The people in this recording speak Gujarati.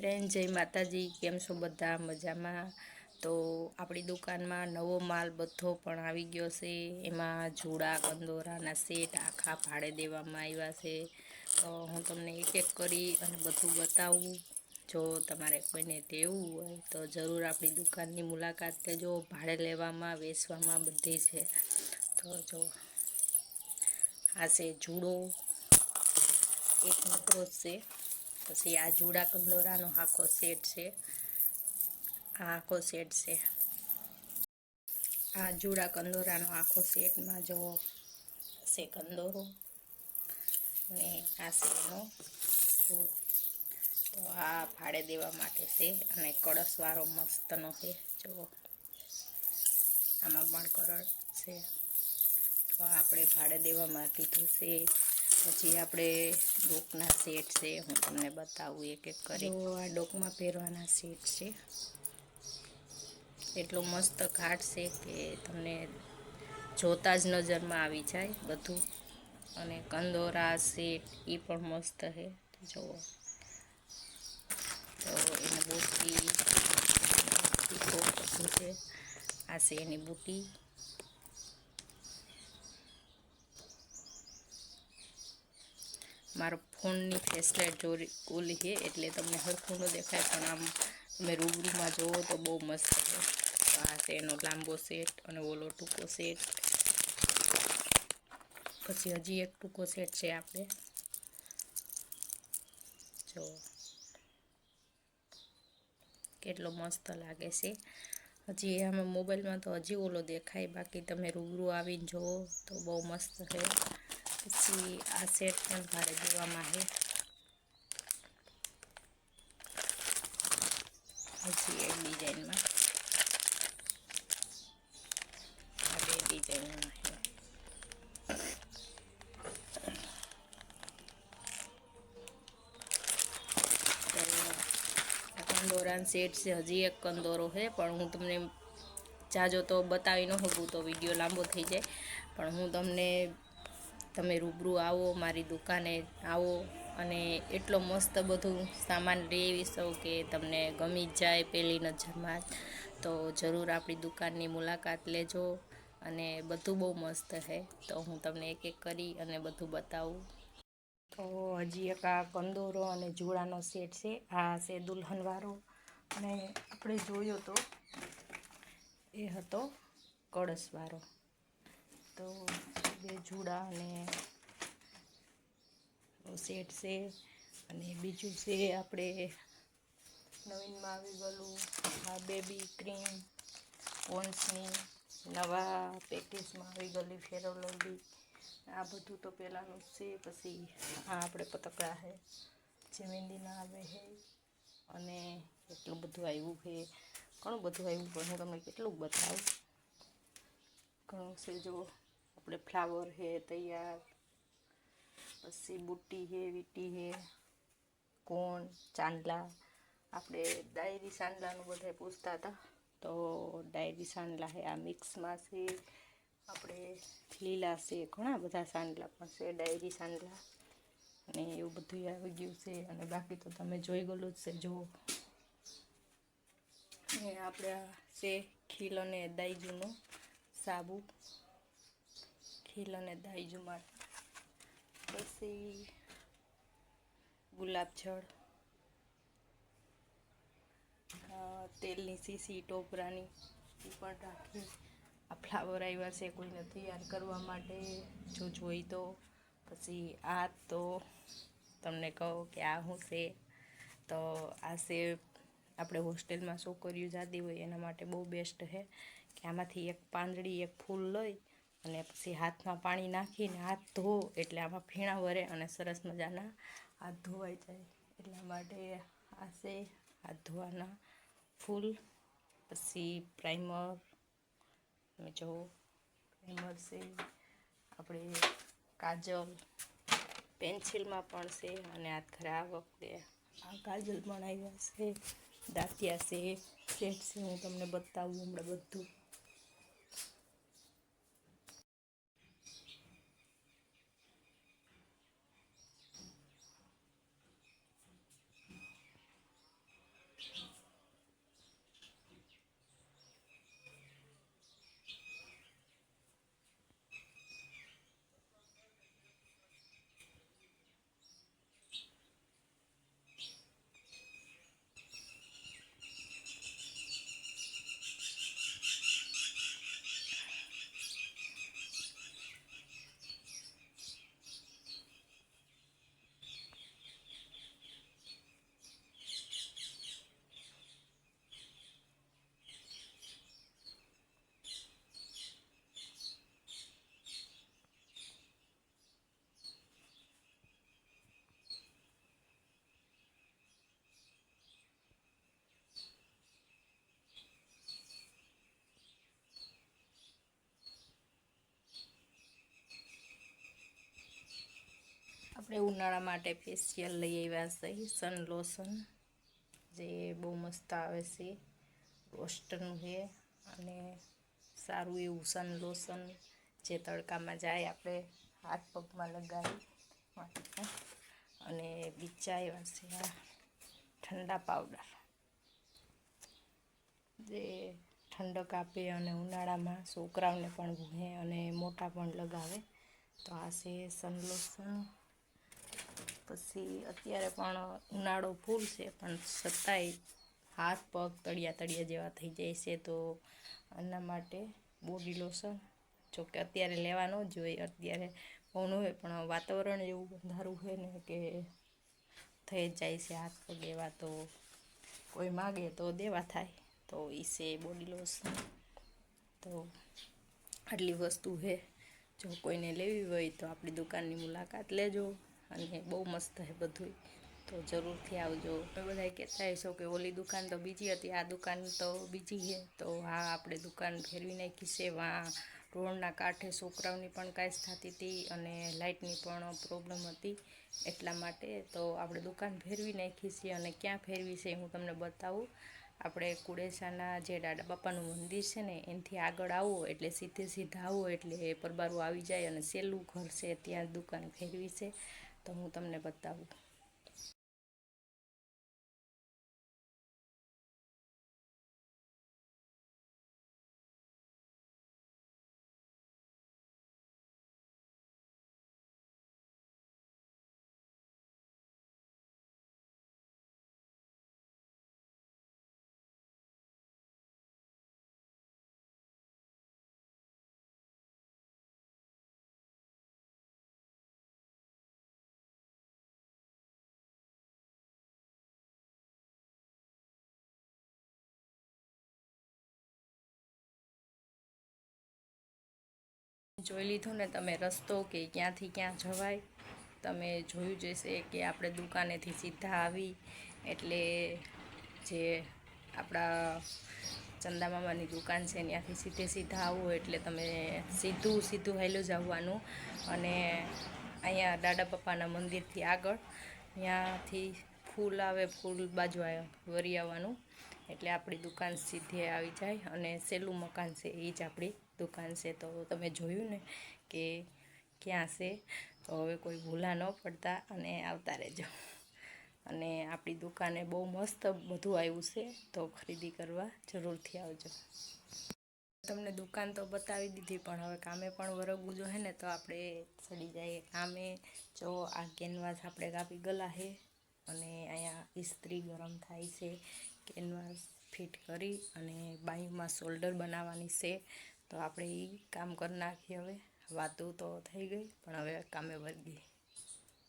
ફ્રેન્ડ જય માતાજી, કેમ છો બધા? મજામાં? તો આપણી દુકાનમાં નવો માલ બધો પણ આવી ગયો છે. એમાં જુડા, કંદોરાના સેટ આખા ભાડે દેવામાં આવ્યા છે. તો હું તમને એક એક કરી અને બધું બતાવું. જો તમારે કોઈને દેવું હોય તો જરૂર આપણી દુકાનની મુલાકાત લેજો. ભાડે લેવામાં, વેચવામાં બધી છે. તો જો, આ છે જુડો. એક જ છે. પછી આ જુડા કંદોરાનો આખો સેટ છે. આ આખો સેટ છે. આ જુડા કંદોરાનો આખો સેટમાં જો છે કંદોરો. અને આ સેનો જુડો તો આ ભાડે દેવા માટે છે અને કળશવાળો મસ્તનો છે. જુઓ. આમાં પણ કલર છે. તો આપણે ભાડે દેવામાં કીધું છે. પછી આપણે ડોકના સેટ છે હું તમને બતાવું એક એક કરી. આ ડોકમાં પહેરવાના સેટ છે. એટલો મસ્ત ઘાટ છે કે તમને જોતા જ નજરમાં આવી જાય બધું. અને કંદોરા સેટ એ પણ મસ્ત છે. જુઓ તો એની બુટી છે આ છે એની બુટી. મારો ફોનની ફેસલાઇટ જો ઓલી છે એટલે તમને હરખું ન દેખાય, પણ આમ તમે રૂબરૂમાં જોવો તો બહુ મસ્ત છે. તો આ છે એનો લાંબો સેટ અને ઓલો ટૂંકો સેટ. પછી હજી એક ટૂંકો સેટ છે આપણે જો. કેટલો મસ્ત લાગે છે. હજી અમે મોબાઈલમાં તો હજી ઓલો દેખાય, બાકી તમે રૂબરૂ આવીને જુઓ તો બહુ મસ્ત છે. પછી આ સેટ પણ ભાડે દેવામાં આવે હજી એક ડિઝાઇનમાં. આ બે ડિઝાઇનમાં કંદોરાન સેટ છે, હજી એક કંદોરો છે, પણ હું તમને જાજો તો બતાવી ન શકું તો વીડિયો લાંબો થઈ જાય. પણ હું તમને તમે રૂબરૂ આવો, મારી દુકાને આવો અને એટલો મસ્ત બધું સામાન લેવી શકો કે તમને ગમી જ જાય પહેલી નજરમાં તો જરૂર આપણી દુકાનની મુલાકાત લેજો અને બધું બહુ મસ્ત છે તો હું તમને એક એક કરી અને બધું બતાવું. તો હજી એક આ કંદોરો અને જુડાનો સેટ છે. આ છે દુલ્હનવાળો. અને આપણે જોયો તો એ હતો કળશવાળો. તો જુડા અને સેટ છે. અને બીજું છે આપણે નવીનમાં આવી ગયેલું આ બેબી ક્રીમ પોન્સની નવા પેકેજમાં આવી ગયેલી ફેરવલવલી આ બધું તો પહેલાંનું છે, પછી આ આપણે પતકડા છે જે મહેંદીના આવે છે અને એટલું બધું આવ્યું છે ઘણું બધું આવ્યું પણ હું તમને કેટલું બતાવું. ઘણું છે જો આપણે ફ્લાવર છે તૈયાર પછી બુટ્ટી છે વીટી છે કોણ ચાંદલા આપણે ડાયરી ચાંદલાનું બધા પૂછતા હતા તો ડાયરી ચાંદલા છે આ મિક્સમાં છે આપણે લીલા છે ઘણા બધા સાંડલા પણ છે, ડાયરી સાંડલા અને એવું બધું આવી ગયું છે, અને બાકી તો તમે જોઈ ગયેલું જ છે, જુઓ। અને આપણે છે ખીલ અને દાઈજુનો સાબુ ખીલ અને દાઈ માટે પછી ગુલાબ જળ તેલની સીસી ટોપરાની, એ પણ રાખી. આ ફ્લાવર આવ્યા છે, કોઈને તૈયાર કરવા માટે. જો જોઈ તો, પછી આ તો તમને કહો કે આ શું છે. તો આ છે, આપણે હોસ્ટેલમાં છોકરીઓ જાતી હોય એના માટે બહુ બેસ્ટ છે. કે આમાંથી એક પાંદડી, એક ફૂલ લઈ અને પછી હાથમાં પાણી નાખીને હાથ ધો, એટલે આમાં ફીણા વરે અને સરસ મજાના હાથ ધોવાઈ જાય. એટલા માટે આ છે હાથ ધોવાના ફૂલ. પછી પ્રાઇમર તમે જુઓ પ્રાઇમર છે. આપણે કાજલ પેન્સિલમાં પણ છે અને હાથ ખરે આ વખતે આ કાજલ પણ આવ્યા છે. દાંતિયા છે સેટ છે, હું તમને બતાવું હમણાં બધું. આપણે ઉનાળા માટે ફેશિયલ લઈ આવ્યા છે સન લોશન જે બહુ મસ્ત આવે છે, રોસ્ટનું છે અને સારું એવું સન લોશન જે તડકામાં જાય આપણે હાથ પગમાં લગાવી અને બીજા એવા છે ઠંડા પાવડર. જે ઠંડક આપે અને ઉનાળામાં છોકરાઓને પણ ભૂહે અને મોટા પણ લગાવે. તો આ છે સન લોશન. પછી અત્યારે પણ ઉનાળો ફૂલ છે, પણ છતાંય હાથ પગ તળિયા તળિયા જેવા થઈ જાય છે, તો આના માટે બોડી લોશન જો કે અત્યારે લેવા ન જોઈએ અત્યારે બહુ ન હોય, પણ વાતાવરણ એવું બંધારું હોય ને કે થઈ જાય છે, હાથ પગ એવા તો કોઈ માગે તો દેવા થાય, તો એ છે બોડી લોશન તો આટલી વસ્તુ છે જો કોઈને લેવી હોય તો આપણી દુકાનની મુલાકાત લેજો. અને બહુ મસ્ત છે બધું તો જરૂરથી આવજો. તમે બધા કહેતા હશો કે ઓલી દુકાન તો બીજી હતી, આ દુકાન તો બીજી છે તો હા, આપણે દુકાન ફેરવી નાખી છે. વાં, રોડના કાંઠે છોકરાઓની પણ કાંઈ થતી હતી અને લાઇટની પણ પ્રોબ્લેમ હતી એટલા માટે. તો આપણે દુકાન ફેરવી નાખી છે અને ક્યાં ફેરવી છે હું તમને બતાવું. આપણે કુડેસાના જે દાદા બાપાનું મંદિર છે ને, એનાથી આગળ આવો એટલે સીધે સીધા આવો એટલે પરબારું આવી જાય અને સહેલું ઘર છે ત્યાં દુકાન ફેરવી છે. તો હું તમને બતાવું. જોઈ લીધું ને તમે રસ્તો કે ક્યાંથી ક્યાં જવાય, તમે જોયું જશે કે આપણે દુકાનેથી સીધા આવી, એટલે જે આપણા ચંદા મામાની દુકાન છે ત્યાંથી સીધે સીધા આવો, એટલે તમે સીધું સીધું હેલું જ આવવાનું. અને અહીંયા દાદા પપ્પાના મંદિરથી આગળ, ત્યાંથી ફૂલ આવે, ફૂલ બાજુ વરી આવવાનું. એટલે આપણી દુકાન સીધે આવી જાય અને સહેલું મકાન છે એ જ આપણી દુકાન છે તો તમે જોયું ને કે ક્યાં છે? તો હવે કોઈ ભૂલા ન પડતા અને આવતા રહેજો. અને આપણી દુકાને બહુ મસ્ત બધું આવ્યું છે, તો ખરીદી કરવા જરૂરથી આવજો. તમને દુકાન તો બતાવી દીધી, પણ હવે કામે પણ વરગવું જો હે ને, તો આપણે ચડી જઈએ. કામે જો આ કેનવાસ આપણે કાપી ગયેલા છે અને અહીંયા ઇસ્ત્રી ગરમ થાય છે. કેનવાસ ફિટ કરી અને બાયુમાં શોલ્ડર બનાવવાની છે. તો આપણે એ કામ કરી નાખીએ હવે. વાતું તો થઈ ગઈ, પણ હવે કામે વર્ગી